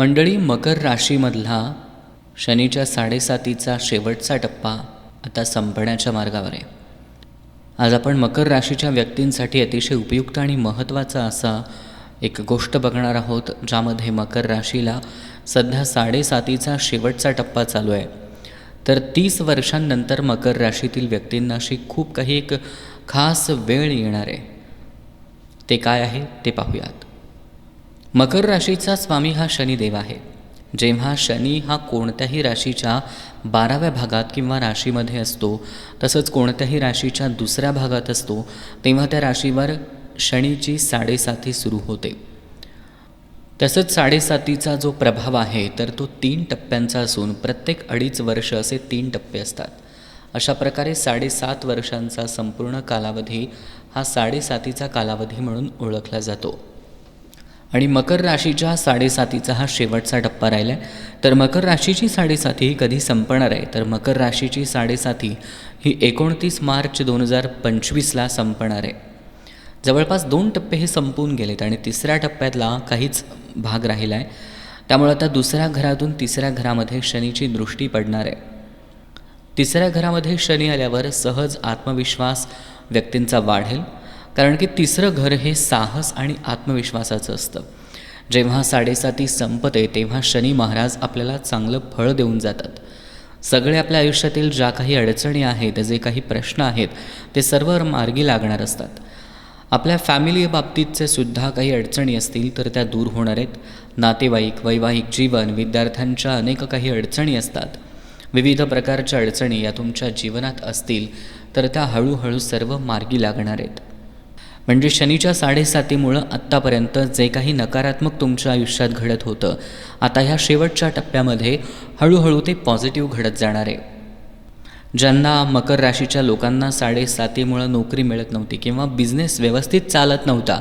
मंडळी मकर राशीमधला शनीच्या साडेसातीचा शेवटचा टप्पा आता संपण्याच्या मार्गावर आहे. आज आपण मकर राशीच्या व्यक्तींसाठी अतिशय उपयुक्त आणि महत्त्वाचा असा एक गोष्ट बघणार आहोत ज्यामध्ये मकर राशीला सध्या साडेसातीचा शेवटचा टप्पा चालू आहे. तर तीस वर्षांनंतर मकर राशीतील व्यक्तींना अशी खूप काही एक खास वेळ येणार आहे. ते काय आहे ते पाहूयात. मकर राशीचा स्वामी हा शनिदेव आहे. जेव्हा शनी हा कोणत्याही राशीच्या बाराव्या भागात किंवा राशीमध्ये असतो तसंच कोणत्याही राशीच्या दुसऱ्या भागात असतो तेव्हा त्या राशीवर शनीची साडेसाती सुरू होते. तसंच साडेसातीचा जो प्रभाव आहे तर तो तीन टप्प्यांचा असून प्रत्येक अडीच वर्ष असे तीन टप्पे असतात. अशा प्रकारे साडेसात वर्षांचा संपूर्ण कालावधी हा साडेसातीचा कालावधी म्हणून ओळखला जातो. आणि मकर राशीच्या साडेसातीचा हा शेवटचा टप्पा राहिला आहे तर मकर राशीची साडेसाती ही कधी संपणार आहे? तर मकर राशीची साडेसाती ही एकोणतीस मार्च दोन हजार पंचवीसला संपणार आहे. जवळपास दोन टप्पे हे संपून गेलेत आणि तिसऱ्या टप्प्यातला काहीच भाग राहिला आहे त्यामुळे आता दुसऱ्या घरातून तिसऱ्या घरामध्ये शनीची दृष्टी पडणार आहे. तिसऱ्या घरामध्ये शनी आल्यावर सहज आत्मविश्वास व्यक्तींचा वाढेल. कारण की तिसरं घर हे साहस आणि आत्मविश्वासाचं असतं. जेव्हा साडेसाती संपते तेव्हा शनी महाराज आपल्याला चांगलं फळ देऊन जातात. सगळे आपल्या आयुष्यातील ज्या काही अडचणी आहेत जे काही प्रश्न आहेत ते सर्व मार्गी लागणार असतात. आपल्या फॅमिली बाबतीतचे सुद्धा काही अडचणी असतील तर त्या दूर होणार आहेत. नातेवाईक वैवाहिक जीवन विद्यार्थ्यांच्या अनेक काही अडचणी असतात. विविध प्रकारच्या अडचणी या तुमच्या जीवनात असतील तर त्या हळूहळू सर्व मार्गी लागणार आहेत. म्हणजे शनीच्या साडेसातीमुळं आत्तापर्यंत जे काही नकारात्मक तुमच्या आयुष्यात घडत होतं आता ह्या शेवटच्या टप्प्यामध्ये हळूहळू ते पॉझिटिव्ह घडत जाणार आहे. ज्यांना मकर राशीच्या लोकांना साडेसातीमुळं नोकरी मिळत नव्हती किंवा बिझनेस व्यवस्थित चालत नव्हता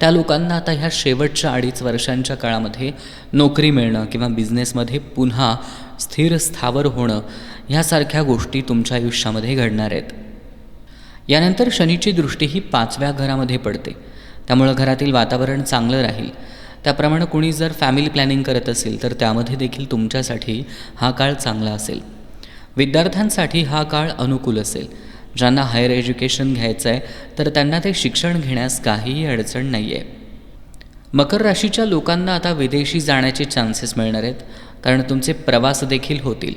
त्या लोकांना आता ह्या शेवटच्या अडीच वर्षांच्या काळामध्ये नोकरी मिळणं किंवा बिझनेसमध्ये पुन्हा स्थिर स्थावर होणं ह्यासारख्या गोष्टी तुमच्या आयुष्यामध्ये घडणार आहेत. यानंतर शनीची दृष्टी ही पाचव्या घरामध्ये पडते. त्यामुळं घरातील वातावरण चांगलं राहील. त्याप्रमाणे कुणी जर फॅमिली प्लॅनिंग करत असेल तर त्यामध्ये देखील तुमच्यासाठी हा काळ चांगला असेल. विद्यार्थ्यांसाठी हा काळ अनुकूल असेल. ज्यांना हायर एज्युकेशन घ्यायचं आहे तर त्यांना ते शिक्षण घेण्यास काहीही अडचण नाही आहे मकर राशीच्या लोकांना आता विदेशी जाण्याचे चान्सेस मिळणार आहेत कारण तुमचे प्रवास देखील होतील.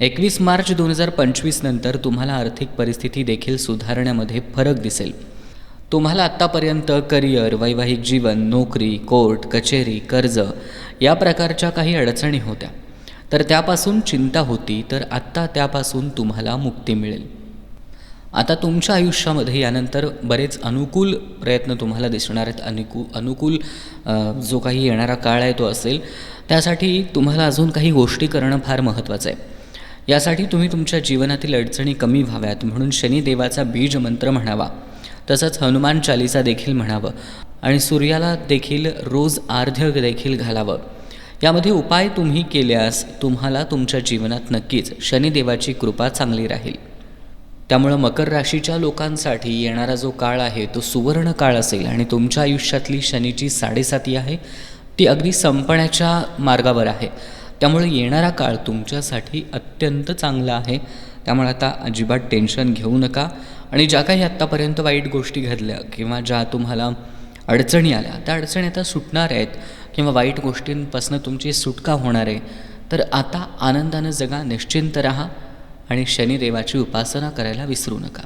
एकवीस मार्च दोन हजार पंचवीसनंतर तुम्हाला आर्थिक परिस्थिती देखील सुधारण्यामध्ये फरक दिसेल. तुम्हाला आत्तापर्यंत करिअर वैवाहिक जीवन नोकरी कोर्ट कचेरी कर्ज या प्रकारच्या काही अडचणी होत्या. तर त्यापासून चिंता होती तर आत्ता त्यापासून तुम्हाला मुक्ती मिळेल. आता तुमच्या आयुष्यामध्ये यानंतर बरेच अनुकूल प्रयत्न तुम्हाला दिसणार आहेत. अनुकू अनुकूल जो काही येणारा काळ आहे तो असेल. त्यासाठी तुम्हाला अजून काही गोष्टी करणं फार महत्त्वाचं आहे. यासाठी तुम्ही तुमच्या जीवनातील अडचणी कमी व्हाव्यात म्हणून शनिदेवाचा बीज मंत्र म्हणावा. तसंच हनुमान चालिसा देखील म्हणावं आणि सूर्याला देखील रोज आर्ध्य देखील घालावं. यामध्ये उपाय तुम्ही केल्यास तुम्हाला तुमच्या जीवनात नक्कीच शनिदेवाची कृपा चांगली राहील. त्यामुळं मकर राशीच्या लोकांसाठी येणारा जो काळ आहे तो सुवर्ण काळ असेल आणि तुमच्या आयुष्यातली शनीची साडेसाती आहे ती अगदी संपण्याच्या मार्गावर आहे. त्यामुळे येणारा काळ तुमच्यासाठी अत्यंत चांगला आहे. त्यामुळे आता अजिबात टेन्शन घेऊ नका. आणि ज्या काही आत्तापर्यंत वाईट गोष्टी घडल्या किंवा ज्या तुम्हाला अडचणी आल्या त्या अडचणी आता सुटणार आहेत किंवा वाईट गोष्टींपासून तुमची सुटका होणार आहे तर आता आनंदानं जगा निश्चिंत राहा आणि शनिदेवाची उपासना करायला विसरू नका.